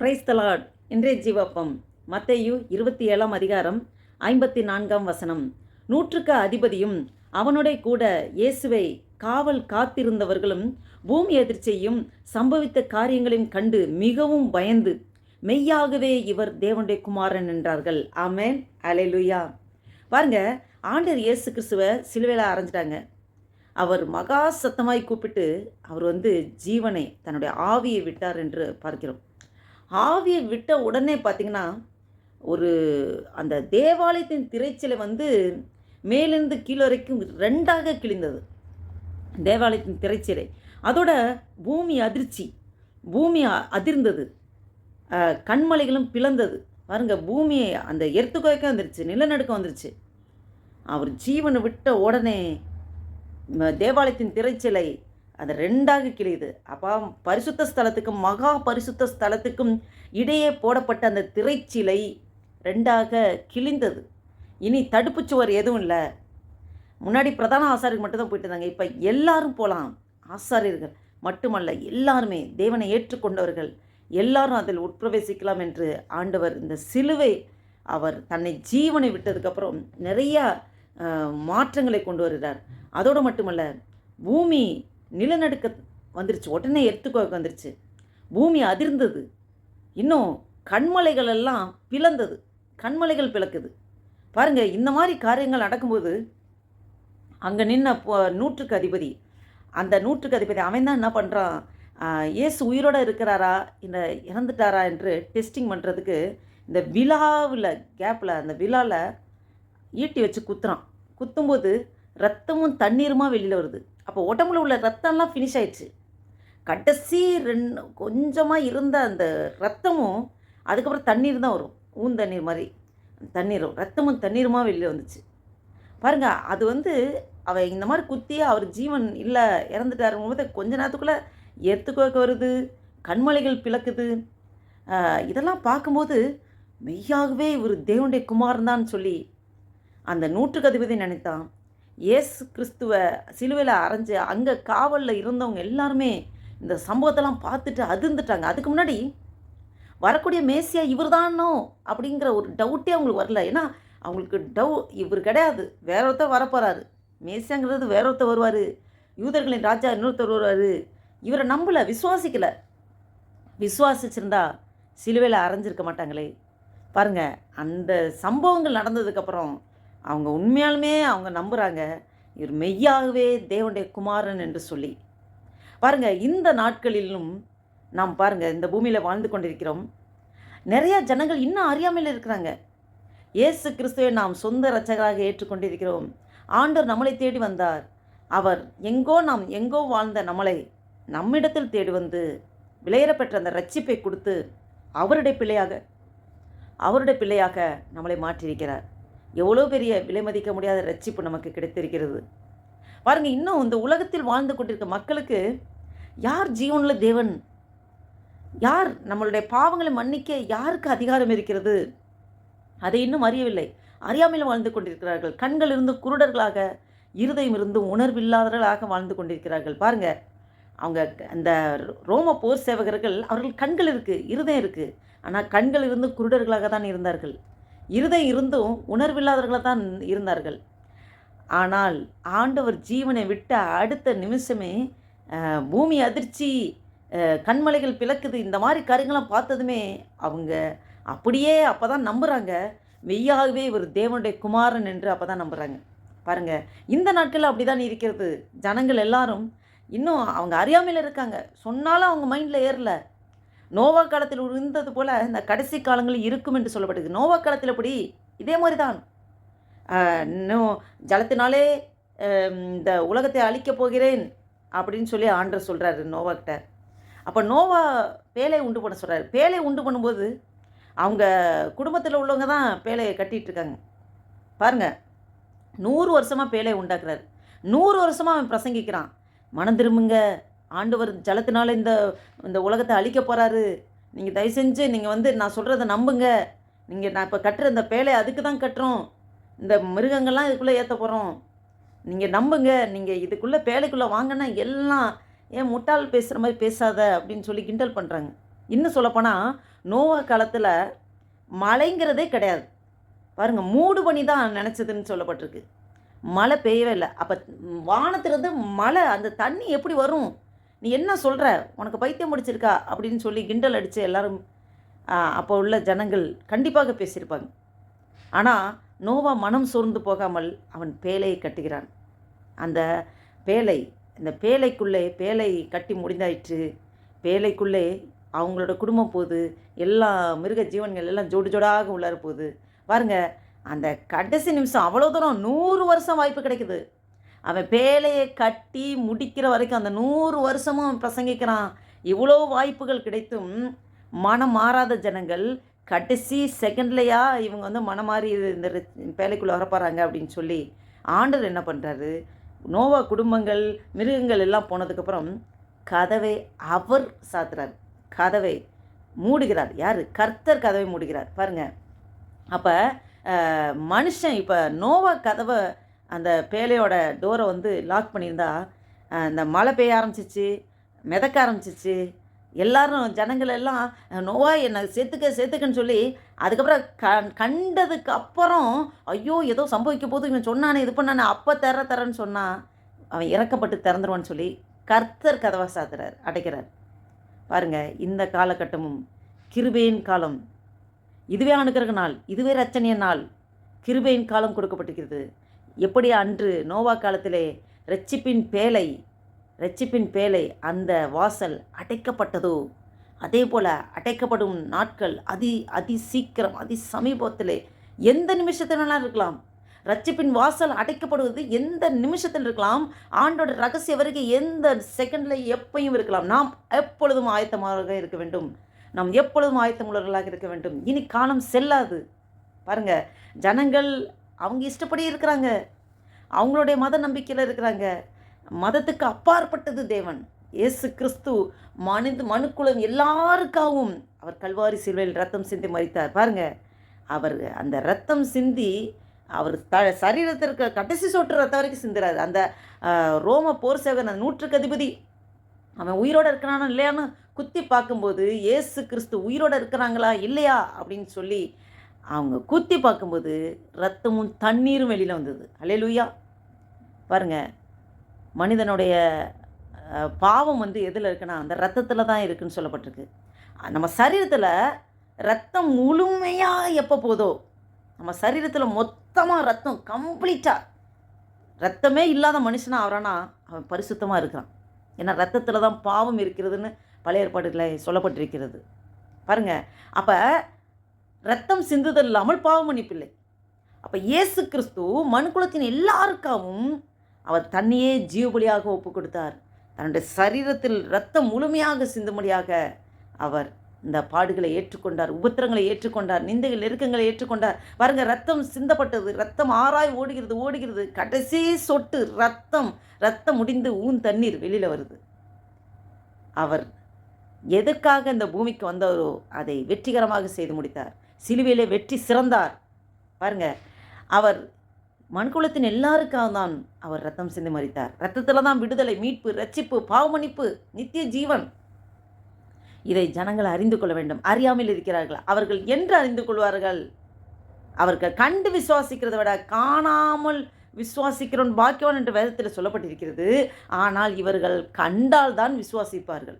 Price தலாட் இன்றைய ஜீவப்பம் மத்தையு இருபத்தி ஏழாம் அதிகாரம் ஐம்பத்தி நான்காம் வசனம். நூற்றுக்கு அதிபதியும் அவனுடைய கூட இயேசுவை காவல் காத்திருந்தவர்களும் பூமி எதிர்ச்சியும் சம்பவித்த காரியங்களையும் கண்டு மிகவும் பயந்து மெய்யாகவே இவர் தேவனுடைய குமாரன் என்றார்கள். ஆமேன். அலைலுயா பாருங்க ஆண்டர் இயேசு கிறிஸ்துவை சிலுவையில் அரைஞ்சிட்டாங்க. அவர் மகா சத்தமாய் கூப்பிட்டு அவர் வந்து ஜீவனை தன்னுடைய ஆவியை விட்டார் என்று பார்க்கிறோம். ஆவியை விட்ட உடனே பார்த்தீங்கன்னா ஒரு அந்த தேவாலயத்தின் திரைச்சிலை வந்து மேலிருந்து கீழே வரைக்கும் ரெண்டாக கிழிந்தது. தேவாலயத்தின் திரைச்சிலை. அதோட பூமி அதிர்ச்சி பூமி அ- அதிர்ந்தது கண்மலைகளும் பிளந்தது. பாருங்க பூமியை அந்த எர்த்துக்கோய்க்க வந்துருச்சு நிலநடுக்கம் வந்துருச்சு. அவர் ஜீவனை விட்ட உடனே தேவாலயத்தின் திரைச்சிலை அது ரெண்டாக கிழியுது. அப்போ பரிசுத்த ஸ்தலத்துக்கும் மகா பரிசுத்த ஸ்தலத்துக்கும் இடையே போடப்பட்ட அந்த திரைச்சிலை ரெண்டாக கிழிந்தது. இனி தடுப்பு சுவர் எதுவும் இல்லை. முன்னாடி பிரதான ஆசாரியர்கள் மட்டும்தான் போயிட்டு இருந்தாங்க. இப்போ எல்லாரும் போகலாம் ஆசாரியர்கள் மட்டுமல்ல எல்லாருமே தேவனை ஏற்றுக்கொண்டவர்கள். எல்லாரும் அதில் உட்பிரவேசிக்கலாம் என்று ஆண்டவர் இந்த சிலுவை அவர் தன்னை ஜீவனை விட்டதுக்கப்புறம் நிறையா மாற்றங்களை கொண்டு வருகிறார். அதோடு மட்டுமல்ல பூமி நிலநடுக்க வந்துருச்சு. உடனே எர்த்துக்கோக்கு வந்துருச்சு. பூமி அதிர்ந்தது. இன்னும் கண்மலைகள் எல்லாம் பிளந்தது. கண்மலைகள் பிளக்குது. பாருங்கள் இந்த மாதிரி காரியங்கள் நடக்கும்போது அங்கே நின்ன நூற்றுக்கு அதிபதி அந்த நூற்றுக்கு அதிபதி அவன் தான் என்ன பண்ணுறான் இயேசு உயிரோடு இருக்கிறாரா? இல்லை இறந்துட்டாரா என்று டெஸ்டிங் பண்ணுறதுக்கு இந்த விழாவில் கேப்பில் அந்த விழாவில் ஈட்டி வச்சு குத்துறான். குத்தும்போது ரத்தமும் தண்ணீருமா வெளியில் வருது. அப்போ உடம்புல உள்ள ரத்தம்லாம் ஃபினிஷ் ஆயிடுச்சு. கடைசி ரெண்டு கொஞ்சமாக இருந்த அந்த ரத்தமும் அதுக்கப்புறம் தண்ணீர் தான் வரும். ஊந்தண்ணீர் மாதிரி. தண்ணீரும் ரத்தமும் தண்ணீருமா வெளியில் வந்துச்சு. பாருங்க அது வந்து அவ இந்த மாதிரி குத்தி அவர் ஜீவன் இல்லை இறந்துட்டாருங்கும் போது கொஞ்ச நேரத்துக்குள்ளே எத்துக்கோக்க வருது கண்மலைகள் பிளக்குது. இதெல்லாம் பார்க்கும்போது மெய்யாகவே இவர் தேவனுடைய குமாரன் தான் சொல்லி அந்த நூற்றுக்கு அதிபதி நினைத்தான். இயேசு கிறிஸ்துவ சிலுவையில் அரைஞ்சு அங்கே காவலில் இருந்தவங்க எல்லாருமே இந்த சம்பவத்தெல்லாம் பார்த்துட்டு அதிர்ந்துட்டாங்க. அதுக்கு முன்னாடி வரக்கூடிய மேசியா இவர் தானோ அப்படிங்கிற ஒரு டவுட்டே அவங்களுக்கு வரல. ஏன்னா அவங்களுக்கு டவு இவர் கிடையாது. வேற ஒருத்தர் வரப்போகிறாரு மேசியாங்கிறது வேற ஒருத்தர் வருவார். யூதர்களின் ராஜா இன்னொருத்தர் வருவார். இவரை நம்பலை விசுவாசிக்கலை. விசுவாசிச்சிருந்தா சிலுவையில் அரைஞ்சிருக்க மாட்டாங்களே. பாருங்கள் அந்த சம்பவங்கள் நடந்ததுக்கப்புறம் அவங்க உண்மையாலுமே அவங்க நம்புகிறாங்க இவர் மெய்யாகவே தேவனுடைய குமாரன் என்று சொல்லி. பாருங்க இந்த நாட்களிலும் நாம் பாருங்கள் இந்த பூமியில் வாழ்ந்து கொண்டிருக்கிறோம். நிறையா ஜனங்கள் இன்னும் அறியாமையில் இருக்கிறாங்க. இயேசு கிறிஸ்துவை நாம் சொந்த ரச்சகராக ஏற்றுக்கொண்டிருக்கிறோம். ஆண்டவர் நம்மளை தேடி வந்தார். அவர் எங்கோ நாம் எங்கோ வாழ்ந்த நம்மளை நம்மிடத்தில் தேடி வந்து விலையேறப்பெற்ற அந்த ரட்சிப்பை கொடுத்து அவருடைய பிள்ளையாக அவருடைய பிள்ளையாக நம்மளை மாற்றியிருக்கிறார். எவ்வளோ பெரிய விலை மதிக்க முடியாத ரட்சிப்பு நமக்கு கிடைத்திருக்கிறது. பாருங்கள் இன்னும் இந்த உலகத்தில் வாழ்ந்து கொண்டிருக்க மக்களுக்கு யார் ஜீவனில் தேவன்? யார் நம்மளுடைய பாவங்களை மன்னிக்க யாருக்கு அதிகாரம் இருக்கிறது? அதை இன்னும் அறியவில்லை. அறியாமையில் வாழ்ந்து கொண்டிருக்கிறார்கள். கண்கள் இருந்து குருடர்களாக இருதயம் இருந்து உணர்வில்லாதவர்களாக வாழ்ந்து கொண்டிருக்கிறார்கள். பாருங்கள் அவங்க அந்த ரோம போர் சேவகர்கள் அவர்கள் கண்கள் இருக்குது இருதயம் இருக்குது ஆனால் கண்கள் இருந்து குருடர்களாக தான் இருந்தார்கள். இருதயம் இருந்தும் உணர்வில்லாதவர்களாக தான் இருந்தார்கள். ஆனால் ஆண்டவர் ஜீவனை விட்ட அடுத்த நிமிஷமே பூமி அதிர்ச்சி கண்மலைகள் பிளக்குது. இந்த மாதிரி காரியங்களாம் பார்த்ததுமே அவங்க அப்படியே அப்போ தான் நம்புகிறாங்க மெய்யாகவே இவர் தேவனுடைய குமாரன் என்று அப்போ தான் நம்புகிறாங்க பாருங்க இந்த நாட்களில் அப்படி தான் இருக்கிறது. ஜனங்கள் எல்லாரும் இன்னும் அவங்க அறியாமையில் இருக்காங்க. சொன்னாலும் அவங்க மைண்டில் ஏறல. நோவா காலத்தில் இருந்தது போல் இந்த கடைசி காலங்களில் இருக்கும் என்று சொல்லப்படுது நோவா காலத்தில் எப்படி இதே மாதிரி தான் இன்னும் ஜலத்தினாலே இந்த உலகத்தை அழிக்கப் போகிறேன் அப்படின்னு சொல்லி ஆண்டர் சொல்கிறாரு நோவாக்கிட்ட அப்போ நோவா பேலை உண்டு பண்ண சொல்கிறாரு பேலை உண்டு பண்ணும்போது அவங்க குடும்பத்தில் உள்ளவங்க தான் பேலையை கட்டிகிட்ருக்காங்க இருக்காங்க. பாருங்க நூறு வருஷமாக பேலையை உண்டாக்குறாரு. நூறு வருஷமாக அவன் பிரசங்கிக்கிறான். மனம் திரும்புங்க ஆண்டவர் ஜலத்தினால இந்த இந்த உலகத்தை அழிக்க போகிறாரு நீங்கள் தயவு செஞ்சு நீங்கள் வந்து நான் சொல்கிறத நம்புங்க. நீங்கள் நான் இப்போ கட்டுற இந்த பேழை அதுக்கு தான் கட்டுறோம். இந்த மிருகங்கள்லாம் இதுக்குள்ளே ஏற்ற போகிறோம் நீங்கள் நம்புங்க. நீங்கள் இதுக்குள்ளே பேலைக்குள்ளே வாங்கினா எல்லாம் ஏன் முட்டாள் பேசுகிற மாதிரி பேசாத அப்படின்னு சொல்லி கிண்டல் பண்ணுறாங்க இன்னும் சொல்லப்போனால் நோவா காலத்தில் மழைங்கிறதே கிடையாது. பாருங்கள் மூடு பண்ணி தான் நினச்சதுன்னு சொல்லப்பட்டிருக்கு. மழை பெய்யவே இல்லை. அப்போ வானத்துலேருந்து மழை அந்த தண்ணி எப்படி வரும்? நீ என்ன சொல்கிற உனக்கு பைத்தியம் முடிச்சிருக்கா அப்படின்னு சொல்லி கிண்டல் அடித்து எல்லோரும் அப்போ உள்ள ஜனங்கள் கண்டிப்பாக பேசியிருப்பாங்க. ஆனால் நோவா மனம் சோர்ந்து போகாமல் அவன் பேலையை கட்டுகிறான். அந்த பேலை இந்த பேலைக்குள்ளே பேலை கட்டி முடிந்தாயிற்று. பேலைக்குள்ளே அவங்களோட குடும்பம் போகுது. எல்லா மிருக ஜீவன்கள் எல்லாம் ஜோடு ஜோடாக உள்ளார போகுது. பாருங்க அந்த கடைசி நிமிஷம் அவ்வளோ தூரம் நூறு வருஷம் வாய்ப்பு கிடைக்குது. அவன் பேலையை கட்டி முடிக்கிற வரைக்கும் அந்த நூறு வருஷமும் அவன் பிரசங்கிக்கிறான். இவ்வளோ வாய்ப்புகள் கிடைத்தும் மனம் மாறாத ஜனங்கள் கடைசி செகண்ட்லையா இவங்க வந்து மனம் மாறி இந்த பேலைக்குள்ளே வரப்போகிறாங்க அப்படின்னு சொல்லி ஆண்டவர் என்ன பண்ணுறாரு நோவா குடும்பங்கள் மிருகங்கள் எல்லாம் போனதுக்கப்புறம் கதவை அவர் சாத்துறார். கதவை மூடுகிறார். யார்? கர்த்தர் கதவை மூடுகிறார். பாருங்கள் அப்போ மனுஷன் இப்போ நோவா கதவை அந்த பேலையோட டோரை வந்து லாக் பண்ணியிருந்தா அந்த இந்த மழை பெய்ய ஆரம்பிச்சிச்சு மிதக்க ஆரம்பிச்சிச்சு. எல்லாரும் ஜனங்கள் எல்லாம் நோவா என்னை சேர்த்துக்க சேர்த்துக்கன்னு சொல்லி அதுக்கப்புறம் க கண்டதுக்கு அப்புறம் ஐயோ ஏதோ சம்பவிக்க போது இவன் சொன்னானே இது பண்ணானே அப்போ தர தரேன்னு சொன்னான் அவன் இறக்கப்பட்டு திறந்துருவான்னு சொல்லி கர்த்தர் கதவை சாத்துறார் அடைக்கிறார். பாருங்க இந்த காலகட்டமும் கிருபையின் காலம். இதுவே அனுக்கிரக நாள் இதுவே ரச்சனைய நாள். கிருபையின் காலம் கொடுக்கப்பட்டிருக்கிறது. எப்படி அன்று நோவா காலத்திலே ரட்சிப்பின் பேலை ரட்சிப்பின் பேலை அந்த வாசல் அடைக்கப்பட்டதோ அதே போல் அடைக்கப்படும் நாட்கள் அதி அதி சீக்கிரம் அதி சமீபத்திலே எந்த நிமிஷத்தினாலும் இருக்கலாம். ரட்சிப்பின் வாசல் அடைக்கப்படுவது எந்த நிமிஷத்தில் இருக்கலாம்? ஆண்டோட ரகசிய வருகை எந்த செகண்டில் எப்பையும் இருக்கலாம். நாம் எப்பொழுதும் ஆயத்தமாக இருக்க வேண்டும். நாம் எப்பொழுதும் ஆயத்தமுள்ளவர்களாக இருக்க வேண்டும். இனி காலம் செல்லாது. பாருங்கள் ஜனங்கள் அவங்க இஷ்டப்படி இருக்கிறாங்க. அவங்களுடைய மத நம்பிக்கையில் இருக்கிறாங்க. மதத்துக்கு அப்பாற்பட்டது தேவன். இயேசு கிறிஸ்து மனித மனுக்குலம் எல்லாருக்காகவும் அவர் கல்வாரி சிலுவையில் ரத்தம் சிந்தி மறித்தார் பாருங்க அவர் அந்த ரத்தம் சிந்தி அவர் த சரீரத்திற்கு கடைசி சொட்டு ரத்தம் வரைக்கும் சிந்துறாரு. அந்த ரோம போர் சேவகன் அந்த நூற்றுக்கு அதிபதி. அவன் உயிரோட இருக்கிறானா இல்லையான்னு குத்தி பார்க்கும்போது இயேசு கிறிஸ்து உயிரோடு இருக்கிறாங்களா இல்லையா அப்படின்னு சொல்லி அவங்க குத்தி பார்க்கும்போது ரத்தமும் தண்ணீரும் வெளியில் வந்தது. அல்லேலூயா பாருங்க மனிதனுடைய பாவம் வந்து எதில் இருக்குன்னா அந்த ரத்தத்தில் தான் இருக்குன்னு சொல்லப்பட்டிருக்கு. நம்ம சரீரத்தில் ரத்தம் முழுமையாக எப்போ போதோ நம்ம சரீரத்தில் மொத்தமாக ரத்தம் கம்ப்ளீட்டாக ரத்தமே இல்லாத மனுஷனாக ஆகிறானா அவன் பரிசுத்தமாக இருக்கிறான். ஏன்னா ரத்தத்தில் தான் பாவம் இருக்கிறதுன்னு பழைய ஏற்பாடுகளை சொல்லப்பட்டிருக்கிறது. பாருங்கள் அப்போ ரத்தம் சிந்துதல் இல்லாமல் பாவமன்னிப்பில்லை அப்போ இயேசு கிறிஸ்து மனுக்குலத்தின் எல்லாருக்காகவும் அவர் தன்னையே ஜீவபலியாக ஒப்பு கொடுத்தார். தன்னுடைய சரீரத்தில் ரத்தம் முழுமையாக சிந்தும்படியாக அவர் இந்த பாடுகளை ஏற்றுக்கொண்டார் உபத்திரங்களை ஏற்றுக்கொண்டார் நிந்தைகள் நெருக்கங்களை ஏற்றுக்கொண்டார். பாருங்க ரத்தம் சிந்தப்பட்டது ரத்தம் ஆராய் ஓடுகிறது ஓடுகிறது. கடைசி சொட்டு ரத்தம் ரத்தம் முடிந்து ஊன் தண்ணீர் வெளியில் வருது. அவர் எதற்காக இந்த பூமிக்கு வந்தாரோ அதை வெற்றிகரமாக செய்து முடித்தார். சிலுவையிலே வெற்றி சிறந்தார். பாருங்க அவர் மண்குலத்தின் எல்லாருக்காக தான் அவர் ரத்தம் சிந்தி மறித்தார் ரத்தத்தில் தான் விடுதலை மீட்பு ரட்சிப்பு பாவமணிப்பு நித்திய ஜீவன். இதை ஜனங்கள் அறிந்து கொள்ள வேண்டும். அறியாமல் இருக்கிறார்கள். அவர்கள் என்று அறிந்து கொள்வார்கள். அவர்கள் கண்டு விசுவாசிக்கிறதை விட காணாமல் விசுவாசிக்கிறோன் பாக்கியவான் என்ற வேதத்தில் சொல்லப்பட்டிருக்கிறது. ஆனால் இவர்கள் கண்டால் தான் விசுவாசிப்பார்கள்.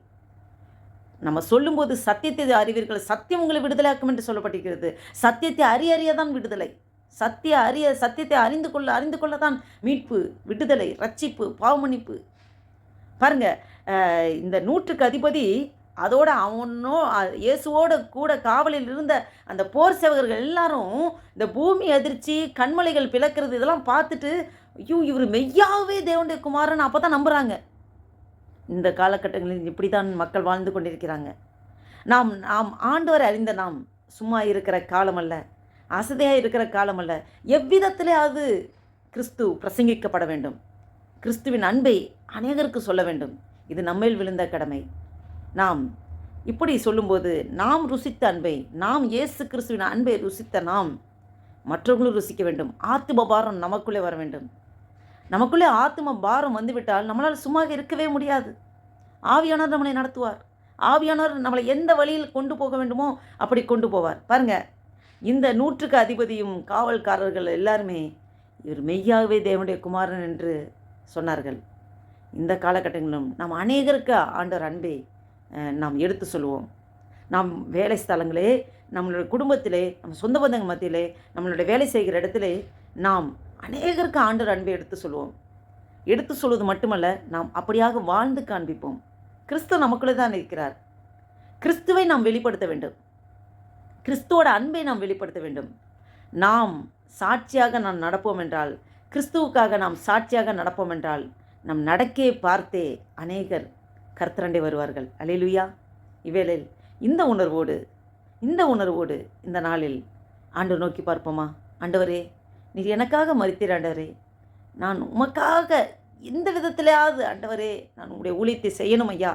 நம்ம சொல்லும்போது சத்தியத்தை அறிவீர்கள். சத்தியம் உங்களை விடுதலையாக்கும் என்று சொல்லப்பட்டிருக்கிறது. சத்தியத்தை அறிய அறிய தான் விடுதலை. சத்திய அறிய சத்தியத்தை அறிந்து கொள்ள அறிந்து கொள்ள தான் மீட்பு விடுதலை ரட்சிப்பு பாவமன்னிப்பு. பாருங்க இந்த நூற்றுக்கு அதிபதி அதோட அவனோ இயேசுவோட கூட காவலில் இருந்த அந்த போர் சேவகர்கள் எல்லாரும் இந்த பூமி அதிர்ச்சி கண்மலைகள் பிளக்கிறது இதெல்லாம் பார்த்துட்டு ஐயோ இவர் மெய்யாவே தேவனுடைய குமாரன் அப்போ தான் நம்புகிறாங்க இந்த காலகட்டங்களில் இப்படி தான் மக்கள் வாழ்ந்து கொண்டிருக்கிறாங்க. நாம் நாம் ஆண்டவரை அறிந்த நாம் சும்மா இருக்கிற காலம் அல்ல இருக்கிற காலம் அல்ல கிறிஸ்து பிரசங்கிக்கப்பட வேண்டும். கிறிஸ்துவின் அன்பை அநேகருக்கு சொல்ல வேண்டும். இது நம்மில் விழுந்த கடமை. நாம் இப்படி சொல்லும்போது நாம் ருசித்த அன்பை நாம் இயேசு கிறிஸ்துவின் அன்பை ருசித்த நாம் மற்றவர்களும் ருசிக்க வேண்டும். ஆத்துபபாரம் நமக்குள்ளே வர வேண்டும். நமக்குள்ளே ஆத்தும பாரம் வந்துவிட்டால் நம்மளால் சும்மா இருக்கவே முடியாது. ஆவியானவர் நம்மளை நடத்துவார். ஆவியானவர் நம்மளை எந்த வழியில் கொண்டு போக வேண்டுமோ அப்படி கொண்டு போவார். பாருங்க இந்த நூற்றுக்கு அதிபதியும் காவல்காரர்கள் எல்லாருமே இவர் மெய்யாகவே தேவனுடைய குமாரன் என்று சொன்னார்கள். இந்த காலகட்டங்களிலும் நாம் அநேகருக்கு ஆண்டவர் அன்பை நாம் எடுத்து சொல்லுவோம். நாம் வேலை ஸ்தலங்களே நம்மளுடைய குடும்பத்திலே நம்ம சொந்த பந்தங்கள் மத்தியிலே நம்மளுடைய வேலை செய்கிற இடத்திலே நாம் அநேகருக்கு ஆண்டவர் அன்பை எடுத்து சொல்லுவோம் எடுத்து சொல்வது மட்டுமல்ல நாம் அப்படியாக வாழ்ந்து காண்பிப்போம். கிறிஸ்து நமக்குள்ளே தான் இருக்கிறார். கிறிஸ்துவை நாம் வெளிப்படுத்த வேண்டும். கிறிஸ்துவோட அன்பை நாம் வெளிப்படுத்த வேண்டும். நாம் சாட்சியாக நாம் நடப்போம் என்றால் கிறிஸ்துவுக்காக நாம் சாட்சியாக நடப்போம் என்றால் நம் நடக்கே பார்த்தே அநேகர் கர்த்தரண்டை வருவார்கள். அலையிலுயா இவேளில் இந்த உணர்வோடு இந்த உணர்வோடு இந்த நாளில் ஆண்டு நோக்கி பார்ப்போமா? ஆண்டவரே நீர் எனக்காக மறித்தீர் ஆண்டவரே. நான் உமக்காக எந்த விதத்திலேயாவது ஆண்டவரே நான் உங்களுடைய ஊழியத்தை செய்யணும் ஐயா.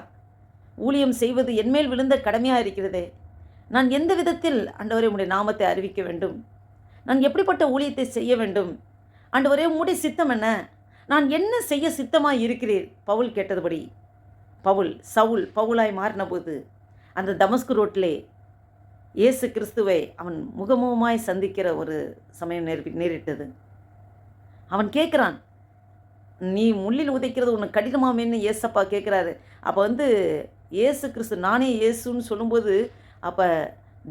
ஊழியம் செய்வது என்மேல் விழுந்த கடமையாக இருக்கிறதே. நான் எந்த விதத்தில் ஆண்டவரே உடைய நாமத்தை அறிவிக்க வேண்டும்? நான் எப்படிப்பட்ட ஊழியத்தை செய்ய வேண்டும்? ஆண்டவரே உங்களுடைய சித்தம் என்ன? நான் என்ன செய்ய சித்தமாக இருக்கிறீர்? பவுல் கேட்டதுபடி. பவுல் சவுல் பவுலாய் மாறினபோது அந்த தமஸ்கு ரோட்டிலே இயேசு கிறிஸ்துவை அவன் முகமுகமாய் சந்திக்கிற ஒரு சமயம் நேரி நேரிட்டது. அவன் கேட்குறான் நீ முள்ளில் உதைக்கிறது உனக்கு கடினமாமேன்னு ஏசப்பா கேட்குறாரு. அப்போ வந்து இயேசு கிறிஸ்து நானே இயேசுன்னு சொல்லும்போது அப்போ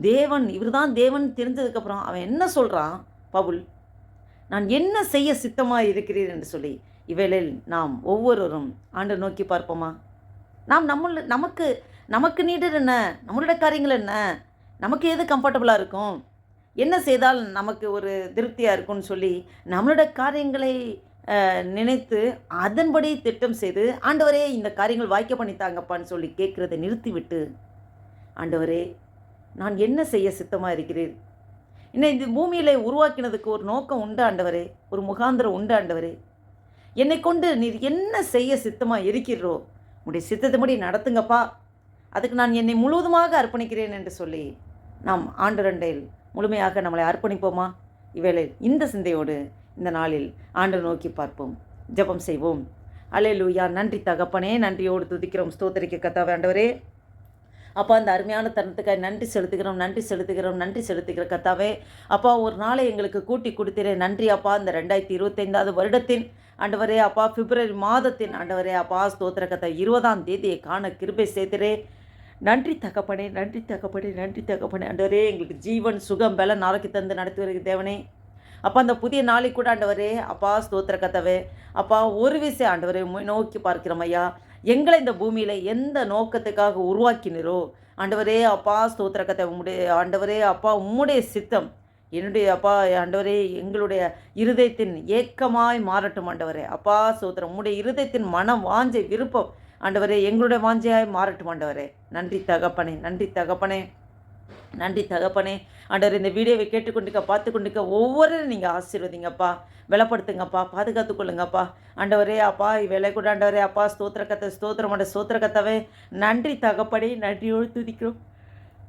தேவன் இவர் தான் தேவன் தெரிஞ்சதுக்கப்புறம் அவன் என்ன சொல்கிறான் பவுல்? நான் என்ன செய்ய சித்தமாக இருக்கிறீர் என்று சொல்லி இவளில் நாம் ஒவ்வொருவரும் ஆண்டு நோக்கி பார்ப்போமா? நாம் நம்மள நமக்கு நமக்கு நீடர் என்ன? நம்மளோட காரியங்கள் என்ன? நமக்கு எது கம்ஃபர்டபுளாக இருக்கும்? என்ன செய்தால் நமக்கு ஒரு திருப்தியாக இருக்கும்னு சொல்லி நம்மளோட காரியங்களை நினைத்து அதன்படி திட்டம் செய்து ஆண்டவரே இந்த காரியங்கள் வாய்க்க பண்ணித்தாங்கப்பான்னு சொல்லி கேட்குறதை நிறுத்திவிட்டு ஆண்டவரே நான் என்ன செய்ய சித்தமாக இருக்கிறேன்? இன்னும் இந்த பூமியில் உருவாக்கினதுக்கு ஒரு நோக்கம் உண்டு ஆண்டவரே. ஒரு முகாந்திரம் உண்டு ஆண்டவரே. என்னை கொண்டு நீர் என்ன செய்ய சித்தமாக இருக்கிறோ உடைய சித்தத்தைப்படி நடத்துங்கப்பா. அதுக்கு நான் என்னை முழுவதுமாக அர்ப்பணிக்கிறேன் என்று சொல்லி நாம் ஆண்டரண்டையில் முழுமையாக நம்மளை அர்ப்பணிப்போமா? இவேளை இந்த சிந்தையோடு இந்த நாளில் ஆண்டு நோக்கி பார்ப்போம். ஜெபம் செய்வோம். அலே லூயா நன்றி தகப்பனே நன்றியோடு துதிக்கிறோம் ஸ்தோத்திரிக்க கத்தாவே வேண்டவரே அப்பா அந்த அருமையான தருணத்துக்காக நன்றி செலுத்துகிறோம் நன்றி செலுத்துகிறோம் நன்றி செலுத்துகிற கத்தாவே அப்பா ஒரு நாளை எங்களுக்கு கூட்டி கொடுத்திரே. நன்றி அப்பா இந்த ரெண்டாயிரத்தி இருபத்தைந்தாவது வருடத்தின் ஆண்டவரே அப்பா பிப்ரவரி மாதத்தின் ஆண்டவரே அப்பா ஸ்தோத்திர கத்தா இருபதாம் தேதியை காண கிருபை சேர்த்திரே. நன்றி தகப்பனே நன்றி தகப்பனே நன்றி தகப்பனே. ஆண்டவரே எங்களுக்கு ஜீவன் சுகம் பல நாளைக்கு தந்து நடத்தி வருகிற தேவனே. அப்பா அந்த புதிய நாளைக்கு கூட ஆண்டவரே அப்பா ஸ்தோத்திர கதவே அப்பா ஒரு விசை ஆண்டவரே நோக்கி பார்க்கிறோம் ஐயா. எங்களை இந்த பூமியில் எந்த நோக்கத்துக்காக உருவாக்கினரோ ஆண்டவரே அப்பா ஸ்தோத்திர கதை உம்முடைய ஆண்டவரே அப்பா உம்முடைய சித்தம் என்னுடைய அப்பா ஆண்டவரே எங்களுடைய இருதயத்தின் ஏக்கமாய் மாறட்டும் ஆண்டவரே. அப்பா ஸ்தோத்திரம் உம்முடைய இருதயத்தின் மனம் வாஞ்சை விருப்பம் ஆண்டவரே எங்களுடைய வாஞ்சையாய் மாறட்டும் ஆண்டவரே. நன்றி தகப்பனே நன்றி தகப்பனே நன்றி தகப்பனே. ஆண்டவர் இந்த வீடியோவை கேட்டுக்கொண்டுக்க பார்த்து கொண்டுக்க ஒவ்வொருவரும் நீங்கள் ஆசீர்வதிங்கப்பா பலப்படுத்துங்கப்பா பாதுகாத்து கொள்ளுங்கப்பா. ஆண்டவரே அப்பா வேலை கூட ஆண்டவரே அப்பா ஸ்தோத்திர கத்தை ஸ்தோத்திரம் ஸ்தோத்திர கத்தவே நன்றி தகப்பனே நன்றியோடு துதிக்கிறோம்.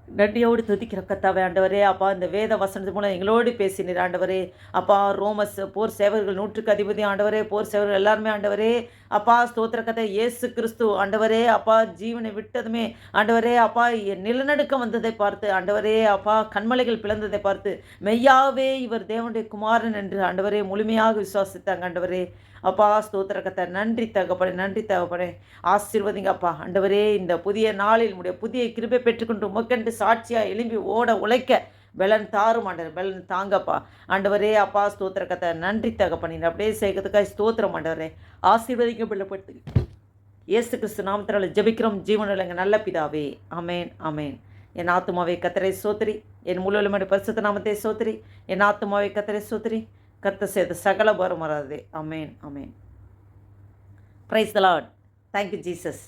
நன்றியோடு துதிக்கிற கத்தாவே ஆண்டவரே. அப்பா இந்த வேத வசனத்து மூலம் எங்களோடு பேசினீர் ஆண்டவரே. அப்பா ரோமஸ் போர் சேவர்கள் நூற்றுக்கு அதிபதி ஆண்டவரே. போர் சேவர்கள் எல்லாருமே ஆண்டவரே. அப்பா ஸ்தோத்திர கதை இயேசு கிறிஸ்து ஆண்டவரே. அப்பா ஜீவனை விட்டதுமே ஆண்டவரே. அப்பா என் நிலநடுக்கம் வந்ததை பார்த்து ஆண்டவரே. அப்பா கண்மலைகள் பிளந்ததை பார்த்து மெய்யாவே இவர் தேவனுடைய குமாரன் என்று ஆண்டவரே முழுமையாக விசுவாசித்தாங்க ஆண்டவரே. அப்பா ஸ்தோத்திர கத்தை நன்றி தகப்பனே நன்றி தகப்பனே. ஆசீர்வதிங்கப்பா. அண்டவரே இந்த புதிய நாளில் உடைய புதிய கிருபை பெற்றுக்கொண்டு உமக்கென்று சாட்சியாக எழும்பி ஓட உழைக்க பலன் தாரும் ஆண்டவர். பலன் தாங்கப்பா. ஆண்டவரே அப்பா ஸ்தோத்திர கத்தை நன்றி தகப்பனின் அப்படியே சேர்க்கறதுக்காக ஸ்தோத்திரம் ஆண்டவரே. ஆசீர்வதிக்க பிள்ளைப்படுத்து இயேசு கிறிஸ்து நாமத்தினால ஜெபிக்கிறோம். ஜீவனில் நல்ல பிதாவே. அமேன் அமேன் என் ஆத்துமாவை கத்தரை சோத்திரி என் முழுவலுமே பரிசுத்த நாமத்தை சோத்திரி என் ஆத்துமாவை கத்தரை சோத்திரி கத்த செய்த சகல வரும் வராதே. Amen amen praise the Lord thank you Jesus